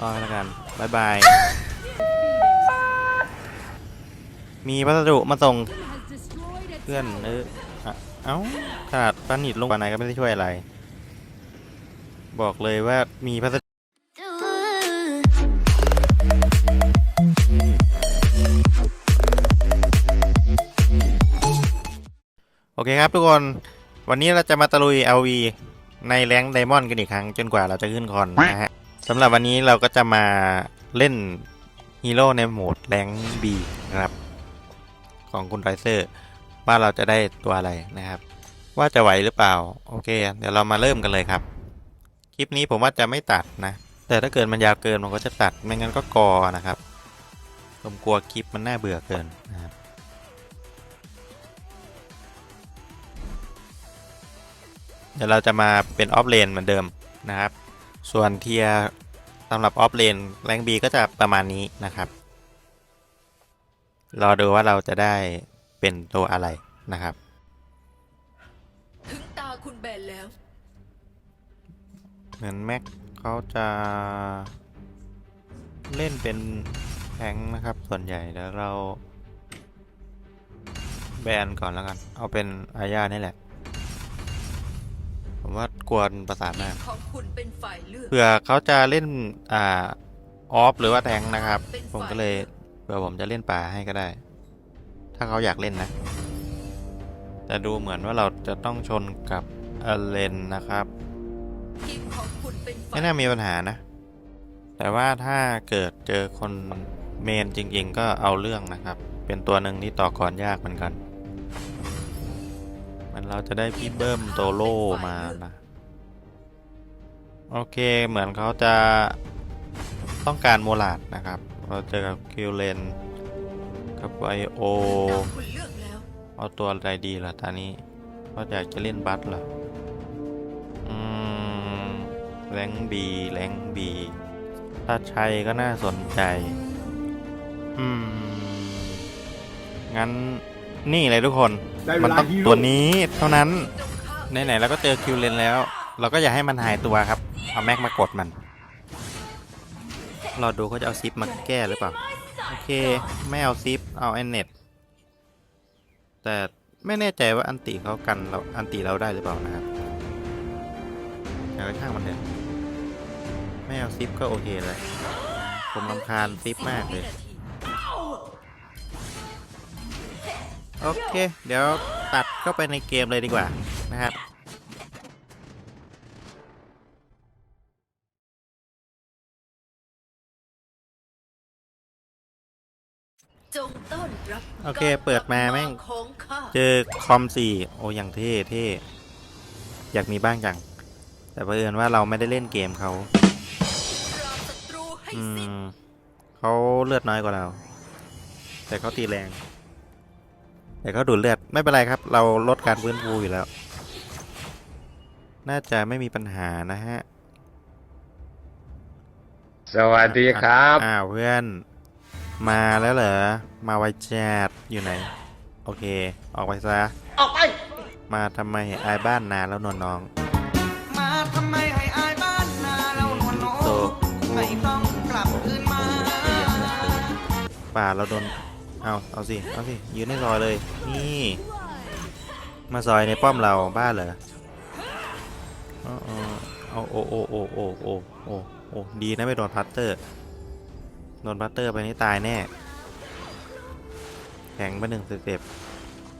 รอแล้วกันบายบาย มีพัสดุมาส่งเพื่อนเอออะเอ้าขาดป้านิดลงไปไหนก็ไม่ได้ช่วยอะไร บอกเลยว่ามีพัสดุโอเคครับทุกคน วันนี้เราจะมาตะลุย LV ในแรงไดมอนด์กันอีกครั้ง จนกว่าเราจะขึ้นคอนนะฮะ สำหรับวันนี้เราก็จะมาเล่นฮีโร่ในโหมดแรงบีนะครับของคุณไรเซอร์ ว่าเราจะได้ตัวอะไรนะครับ ว่าจะไหวหรือเปล่า โอเค เดี๋ยวเรามาเริ่มกันเลยครับ คลิปนี้ผมว่าจะไม่ตัดนะ แต่ถ้าเกิดมันยาวเกินผมก็จะตัดไม่งั้นก็กอนะครับผมกลัวคลิปมันน่าเบื่อเกินนะครับเดี๋ยวเราจะมาเป็นออฟเลนเหมือนเดิมนะครับ ส่วนเทียร์สำหรับออฟเลนแรงบีก็จะประมาณนี้นะครับ รอดูว่าเราจะได้เป็นตัวอะไรนะครับ ถึงตาคุณแบนแล้ว เหมือนแม็กเขาจะเล่นเป็นแทงค์นะครับ ส่วนใหญ่แล้วเรา แบนก่อนแล้วกัน เอาเป็นอาญานี่แหละ ผมว่ากวนประสาทมากของคุณเป็นฝ่ายเลือกเผื่อเขาจะเล่นอ่าออฟหรือว่าแทงค์นะครับ ผมก็เลยเผื่อผมจะเล่นป่าให้ก็ได้ ถ้าเขาอยากเล่นนะ แต่ดูเหมือนว่าเราจะต้องชนกับเอเลนนะครับทีมของคุณเป็นฝ่าไม่ยน่ามีปัญหานะ แต่ว่าถ้าเกิดเจอคนเมนจริง ๆ ก็เอาเรื่องนะครับ เป็นตัวหนึ่งที่ต่อกรยากเหมือนกันมัน เราจะได้พี่เบิ้มโตโล่มานะ โอเคเหมือนเขาจะต้องการโมลาดนะครับ เราเจอกับคิวเลนกับไอโอเอาตัวอะไรดีล่ะตอนนี้เขาอยากจะเล่นบัตเหรออืมแรงบีแรงบีถ้าใช้ก็น่าสนใจ อืม งั้นนี่เลยทุกคน มันลาต้องฮีโร่ตัวนี้เท่านั้นจงข้ามไหนๆเราก็เจอคิวเลนแล้ว เราก็อย่าให้มันหายตัวครับ เอาแม็กมากดมันรอดูเขาจะเอาซิปมาแก้หรือเปล่า โอเค ไม่เอาซิป เอาแอนเน็ต แต่ไม่แน่ใจว่าอันติเขากันเราอันติเราได้หรือเปล่านะครับแต่ก็ช่างมันเถอะไม่เอาซิปก็โอเคเลย ผมรำคาญซิปมากเลย โอเค เดี๋ยวตัดเข้าไปในเกมเลยดีกว่านะครับจงต้อนรับโอเค เปิดมาแม่งของข้าเจอคอมสี่โอ้ยังเท่เท่อยากมีบ้างจัง แต่เผอิญว่าเราไม่ได้เล่นเกมเขาปราบศัตรูให้อืสิ้นมเขาเลือดน้อยกว่าเรา แต่เขาตีแรง แต่เขาดูดเลือดไม่เป็นไรครับ เราลดการฟื้นฟูอยู่แล้ว น่าจะไม่มีปัญหานะฮะ สวัสดีครับ อ้าวเพื่อน มาแล้วเหรอ มาไวแจดอยู่ไหน โอเค ออกไปซะ ออกไป มาทำไมอายบ้านนานแล้วนวลน้อง มาทำไมให้อายบ้านนาเรานวลน้อโตงไม่ต้องกลับคืนมา ป่าเราโดน เอาเอาสิ เอาสิ ยืนให้ซอยเลย นี่ มาซอยในป้อมเราบ้าเหรอเอาเอเอาโอโอโอโอโอโอโอดีนะไม่โดนพัตเตอร์ โดนพัตเตอร์ไปนี่ตายแน่ แข็งไปหนึ่งสเต็ป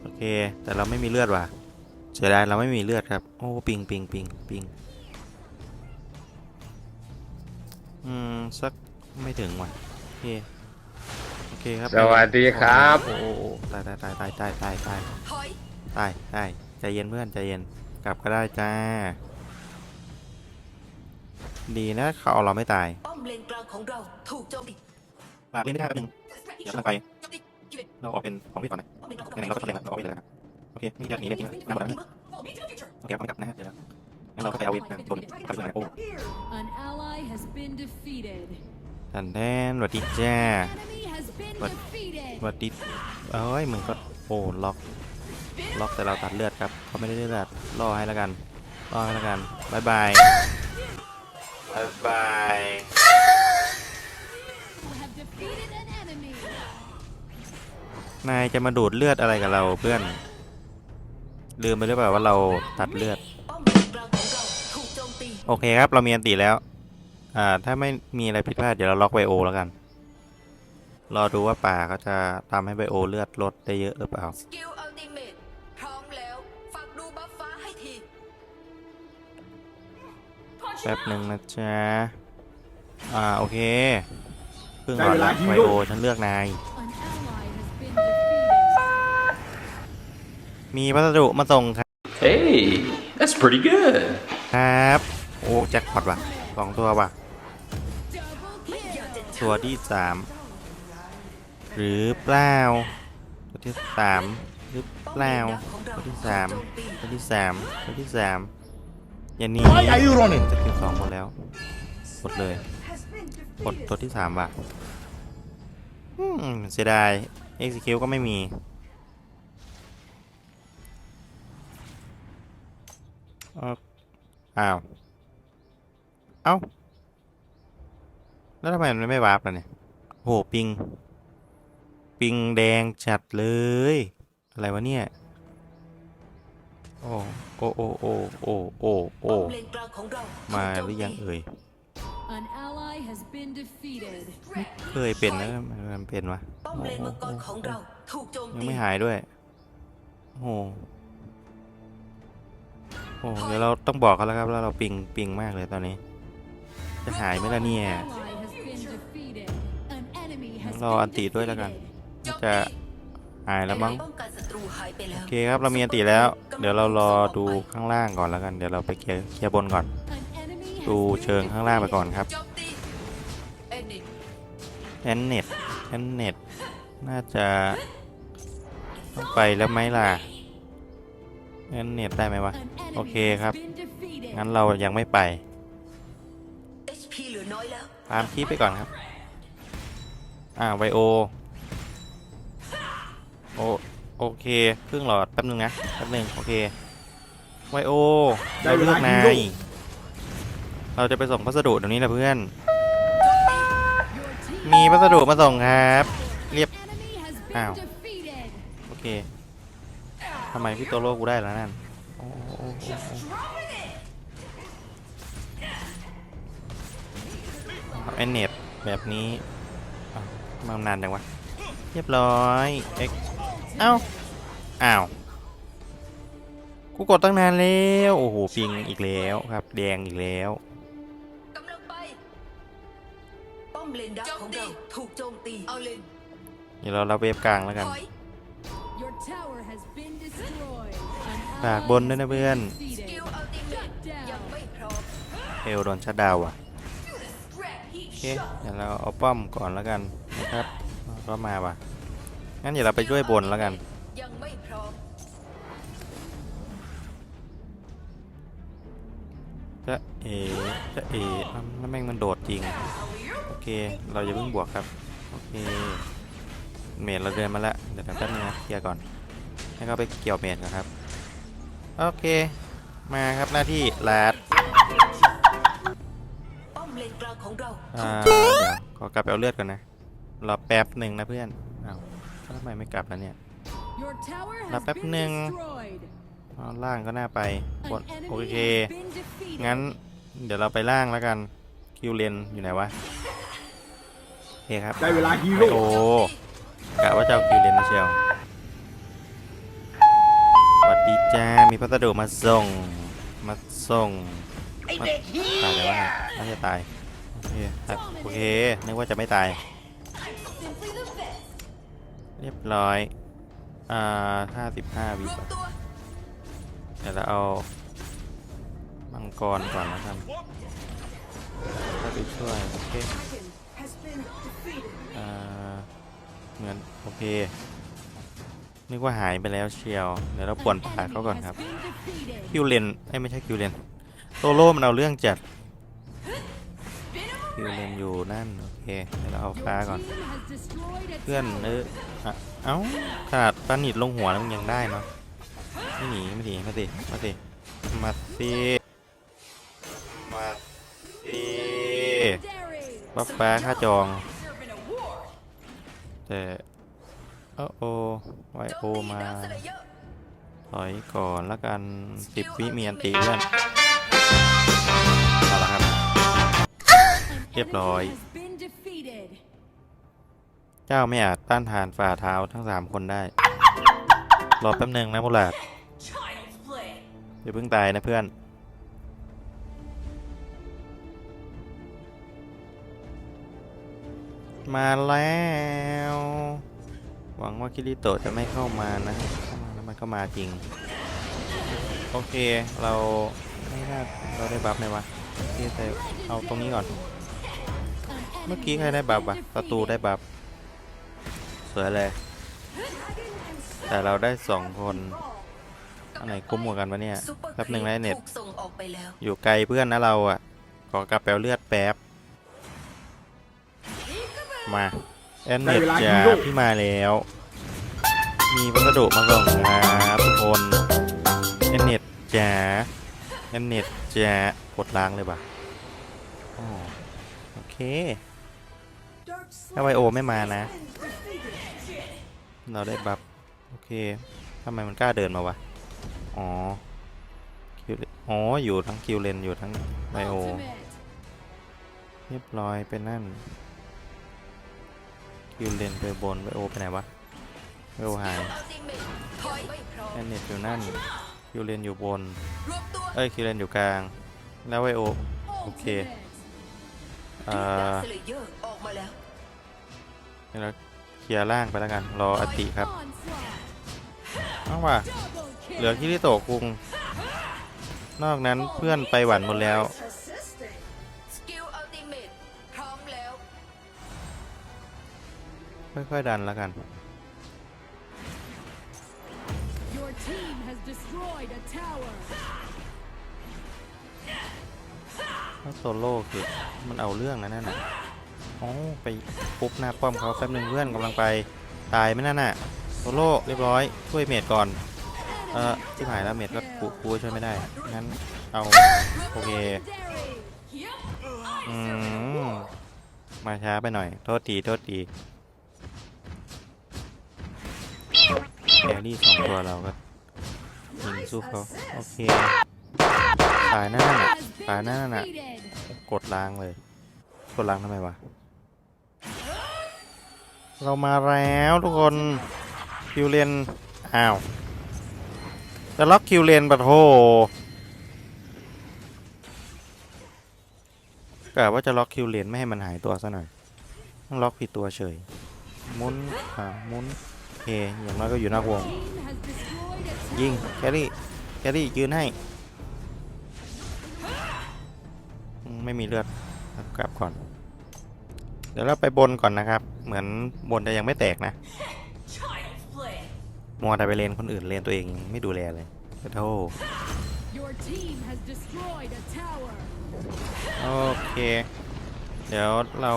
โอเค แต่เราไม่มีเลือดว่ะเสียดายเราไม่มีเลือดครับ โอ้ปิงปิงปิงปิงอืม สักไม่ถึงว่ะโอเคโอ คครับสวัสดีครับ โอ้โอ้โอ้ตายตายตายตายตายตายตายถอยตายตายใจเย็นเพื่อนใจเย็นกลับก็ได้จ้า ดีนะเขาเอาเราไม่ตายป้อมเลนกลางของเราถูกโจมตีฝากเล่นไม่ได้แป๊บนึงเดี๋ยวกำลังไปเราออกเป็นของพี่ก่อนนะไหนๆเราก็ทะเลเราออกไปเลยนะครับโอเคนี่จะหนีเลยจริงๆน้ำหมดแล้วนะโอเคเอาไม่กลับนะฮะเดี๋ยวนะงั้นเราก็ไปเอาเวทนะโดนกลับไปเลยโอ้ An ally has been defeated. ทันแทนสวัสดีจ้า วัดวัดดิเอ้ยมึงก็โอ้ล็อกล็อกแต่เราตัดเลือดครับเขาไม่ได้เลือดรอให้แล้วกันรอให้แล้วกันบายบายบายบายนายจะมาดูดเลือดอะไรกับเราเพื่อน ลืมไปหรือเปล่าว่าเราตัดเลือด โอเคครับเรามีอันตีแล้ว อ่าถ้าไม่มีอะไรผิดพลาดเดี๋ยวเราล็อกไวโอแล้วกัน รอดูว่าป่าเขาจะทำให้ไบโอเลือดลดได้เยอะหรือเปล่า สกิลอัลติเมทพร้อมแล้วฝากดูบัฟฟ้าให้ทีแป๊บหนึ่งนะจ๊ะ อ่า โอเคเพิ่งก่อนละไบโอฉันเลือกนาย An ally has been defeated. มีพัสดุมาส่งครับ Hey, that's pretty good. ครับ โอ้แจ็คพอตว่ะสองตัวว่ะ Double kill. ตัวที่สาม หรือเปล่าตัวที่สามหรือเปล่าตัวที่สามตัวที่สามตัวที่สามอย่าหนี Why are you running? สกิลสองหมดแล้วหมดเลยกดตัวที่สามว่ะอืมเสียดาย execute ก็ไม่มีเอ้าอ้าว เอ้า แล้วทำไมมันไม่วาร์ปล่ะเนี่ย โห ปิง ปิงแดงจัดเลย อะไรวะเนี่ย โอ้โอ้โอ้โอ้โอ้โอ้โอ้ป้อมเลนกลางของเรามาถูกหโจรือยังเอ่ย An ally has been defeated. เคยเป็นนะมันเป็นวะป้อมเลนมังกรของเราถูกโจมยังตีไม่หายด้วย โอ้โหโอ้เดี๋ยวเราต้องบอกเขาแล้วครับแล้วเราปิงปิงมากเลยตอนนี้ จะหายไหมล่ะเนี่ย Ally has been defeated. An enemy has รอ been อันติด้วยแล้วกัน defeated. น่าจะหายแล้วมั้งป้องกันศัตรูหายไปแล้วโอเคครับเรามีอันติแล้ว เดี๋ยวเรารอดูข้างล่างก่อนแล้วกันเดี๋ยวเราไปเคลียร์เคลียร์บนก่อน An enemy has ดู been เชิงข้างล่างไปก่อนครับโจมตีเอ็นนิแอนเน็ตแอนเน็ตน่าจะต้องไปแล้วไหมล่ะแอนเน็ตได้ไหมวะ An enemy โอเคครับ has been defeated. งั้นเรายังไม่ไป HP เหลือน้อยแล้วตามคลิปไปก่อนครับ อ่าไวโอ โอโอเคครึ่งหลอดแป๊บนึงนะแป๊บนึงโอเคไวโอเราเลือกนายเราจะไปส่งพัสดุเดี๋ยวนี้นะเพื่อน มีพัสดุมาส่งครับ เรียบ enemy has been Ow. defeated. โอเคทำไมพี่โตโร่กูได้แล้วนั่นแอนเน็ตแบบนี้มานานจังวะเรียบร้อยเอ็ก เอ้า อ้าว กูกดตั้งนานแล้ว โอ้โหปิงอีกแล้วครับ แดงอีกแล้ว กำลังไป ป้อมเลนดักของเราถูกโจมตี เอาเลนเดี๋ยวเรารับเวฟกลางแล้วกัน ถอย Your tower has been destroyed. An ฝาก ally บนด้วยนะเพื่อน has ส been กิ defeated. ลอัลติเมทยังไม่พร้อมเอลโดนชัดดาวน์อะโอเคเดี๋ยวเราเอาป้อมก่อนแล้วกันนะครับ ก็มาว่ะ งั้นเดี๋ยวเราไปช่วยบนแล้วกัน ยังไม่พร้อมจะเอจะเออ้าวแล้วแม่งมันโดดจริง โอเค เราอย่าเพิ่งบวกครับ โอเค เมดเราเดินมาแล้ว เดี๋ยวแป๊บนึงนะเคลียร์ก่อน ให้เขาไปเกี่ยวเมดก่อนครับ โอเค มาครับหน้าที่ลาดป้อมเลนกลางของเรา อ่ากโจมเดี๋ยวขอกลับไปเอาเลือดก่อนนะ รอแป๊บหนึ่งนะเพื่อน ไมไม่กลับแล้วเนี่ย Your tower รอ has แป๊บ been หนึ่ง destroyed. อ๋อล่างก็น่าไปบน An โอ enemy เค has been defeated. งั้น เดี๋ยวเราไปล่างแล้วกัน คิวเลนอยู่ไหนวะโอเคครับ ได้เวลาฮีไอโร่โอกะว่าจะเอาคิวเลนนะเชียวสวัสดีจ้า มีพัสดุมาส่ง มาส่งมาตายแล้ววะเนี่ยน่าจะตาย โอเคครับโอเค นึกว่าจะไม่ตาย เรียบร้อย อ่าห้าสิบห้าวิเดี๋ยวเราเอา มังกรก่อนแล้วกันถ้าไปช่วย โอเคอ่าเหมือน โอเค นึกว่าหายไปแล้วเชียว เดี๋ยวเราป่วนป่าเขาก่อนครับ คิวเลนเอ้ไม่ใช่คิวเลนโซโล่มันเอาเรื่องจัดคิวเลนอยู่นั่นโอ เคเดี๋ยวเราเอาฟ้า Your ก่อน team has destroyed a เพื่อน tower. เอออะเอ้าขนาดปานิดลงหัวแล้วมันยังได้เนาะไม่หนีไม่หนีมาสิมาสิมาสิมาสิ Dairy. บัฟฟ้าค่าจอง แต่เออโอไวโอโจมตีมาดักสเลเยอร์ถอยก่อนละกันสิบวิมีอันติเพื่อนเอาละครับ An Tiếp enemy rồi. has been defeated. เจ้าไม่อาจต้านทานฝ่าเท้าทั้งสามคนได้ รอแป๊บหนึ่งนะมุลาดอย่าเพิ่งตายนะเพื่อน มาแล้ว หวังว่าคิริโตะจะไม่เข้ามานะเข้ามาแล้วมันก็มาจริง โอเคเราไม่น่าเราได้บัฟไหมวะที่แต่เอาตรงนี้ก่อน เมื่อกี้ใครได้บัฟ been อะศัตรูได้บัฟ วยเลย แต่เราได้สองคนอันไหนคุ้มกว่ากันวะเนี่ยซุปเปอร์แป๊บหนึ่งนะไอ้เน็ตถูกส่งออกไปแล้วอยู่ไกลเพื่อนนะเราอะ ขอกลับแปลเลือดแป๊บ มาแอนเน็ตจ้าพี่มาแล้ว มีพัสดุมาส่งครับทุกคนแอนเน็ตจ้าแอนเน็ตจ้ากดล้างเลยป่ะอ๋อโอเคถ้าไวโอไม่มานะ เราได้บัฟโอเคทำไมมันกล้าเดินมาวะ อ๋อคิวเลอ๋อ อยู่ทั้งคิวเลนอยู่ทั้งไวโอ Ultimate. เรียบร้อยไปนั่น คิวเลนไปบนไวโอไปไหนวะไวโอหายอัลติเมทถอยไม่พร้อมแอนเน็ตอยู่นั่น คิวเลนอยู่บนรวมตัวเอ้ยคิวเลนอยู่กลาง แล้วไวโอโอเค Ultimate. เอ่อดักสเลเยอร์ออกมาแล้ว เคลียร์ล่างไปแล้วกัน รออติครับเอาว่ะเหลือคิริโตะคุง นอกนั้นเพื่อนไปหวันหมดแล้ว ค่อยๆดันแล้วกันถ้าโซโล่คือมันเอาเรื่องนะนั่นน่ะ อ๋อไปปุ๊บหน้าป้อมเขาแป๊บหนึงเพื่อนกำลังไปตายไหมนั่นน่ะโซโล่เรียบร้อยช่วยเมดก่อนเออที่หายแล้วเมดก็กูกูช่วยไม่ได้งั้นเอาโอเคอืมมาช้าไปหน่อย โทษทีโทษทีแครี่สองตัวเราก็ยิงสู้เขาโอเคตายหน้าน่ะตายหน้าน่ะกดล้างเลย กดล้างทำไมวะ เรามาแล้วทุกคนคิวเลนอ้าวจะล็อกคิวเลนปะโทกะว่าจะล็อกคิวเลนไม่ให้มันหายตัวซะหน่อยต้องล็อกผิดตัวเฉยมุนอ่ามุนเคอย่างน้อยก็อยู่นอกวง ยิงแครี่แครี่ยืนให้ ไม่มีเลือดกลับก่อน ดี๋ยวเราไปบนก่อนนะครับ เหมือนบนจะยังไม่แตกนะมัวแต่ไปเลนคนอื่นเลนตัวเองยังไม่ดูแลเลยขอโทษ Your team has destroyed a tower. โอเค เดี๋ยวเรา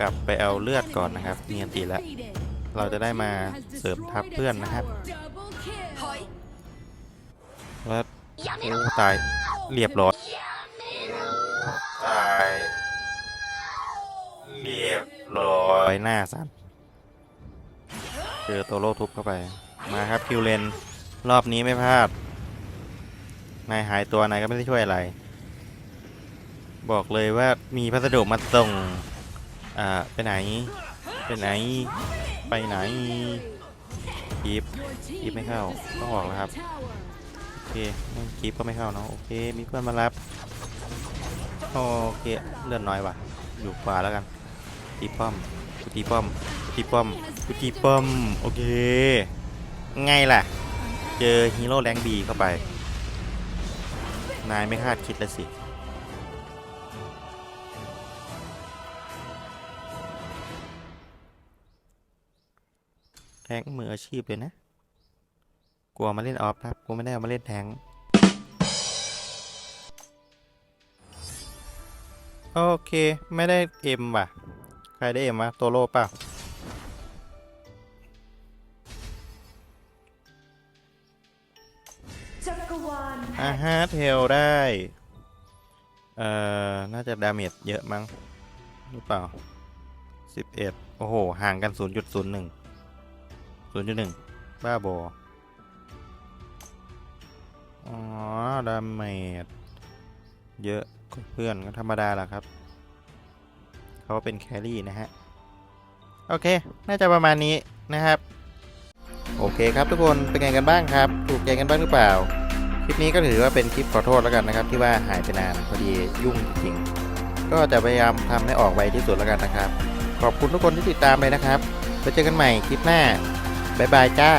กลับไปเอาเลือดก่อนนะครับมีอันตีแล้ว Defeated. เราจะได้มา Team has เสริมทัพ destroyed a เพื่อนนะครับ tower. Double kill. ถอยแล้วโอ้ตายเรียบร้อยตาย เรียบร้อยหน้าสั่นเจอตัวโลทุบเข้าไป มาครับคิวเลน รอบนี้ไม่พลาด นายหายตัวนายก็ไม่ได้ช่วยอะไร บอกเลยว่ามีพัสดุมาส่ง อ่า ไปไหน ไปไหน ไปไหนกีบกีบไม่เข้า ต้องบอกแล้วครับ โอเคไม่กีบก็ไม่เข้าเนาะ โอเค มีเพื่อนมารับ โอเค เลื่อนน้อยว่ะ อยู่ขวาแล้วกัน ตีป้อมกูตีป้อมกูตีป้อมกูตีป้อมโอเคไงล่ะ เจอฮีโร่แรงบีเข้าไป นายไม่คาดคิดเลยสิแทงมืออาชีพเลยนะ กลัวมาเล่นออฟครับ กูไม่ได้ามาเล่นแทงโอเค ไม่ได้เอ็มว่ะ ครได้เอ็มวะโตโร่เปล่าอาฮาเทลได้ เอ่อ น่าจะดาเมจเยอะมั้ง หรือเปล่า 11 โอ้โห ห่างกัน 0.01ศูนย์จุดหนึ่งบ้าบอ อ๋อ ดาเมจเยอะกว่าเพื่อนก็ธรรมดาแหละครับ เขาเป็นแครี่นะฮะ โอเค น่าจะประมาณนี้นะครับ โอเคครับทุกคนเป็นไงกันบ้างครับ ถูกใจกันบ้างหรือเปล่า คลิปนี้ก็ถือว่าเป็นคลิปขอโทษแล้วกันนะครับ ที่ว่าหายไปนานพอดียุ่งจริงๆก็จะพยายามทำให้ออกไวที่สุดแล้วกันนะครับ ขอบคุณทุกคนที่ติดตามเลยนะครับไว้เจอกันใหม่คลิปหน้าบ๊ายบายจ้า